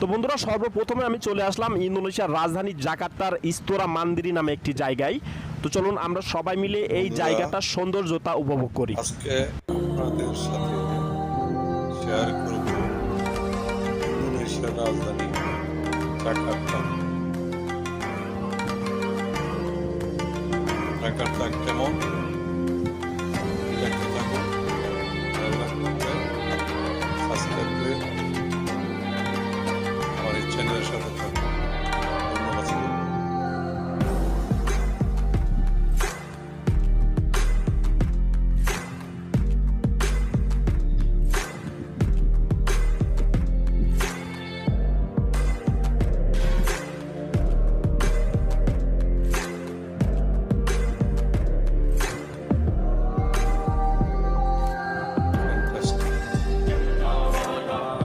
তো বন্ধুরা সর্বপ্রথমে আমি চলে আসলাম ইন্দোনেশিয়ার রাজধানী জাকার্তার ইস্তোরা মান্দিরি নামে একটি জায়গায়। তো চলুন আমরা সবাই মিলে এই জায়গাটার সৌন্দর্যতা উপভোগ করি। আজকে আপনাদের সাথে শেয়ার করব ইন্দোনেশিয়ার রাজধানী জাকার্তা। জাকার্তা কেমন? generation of the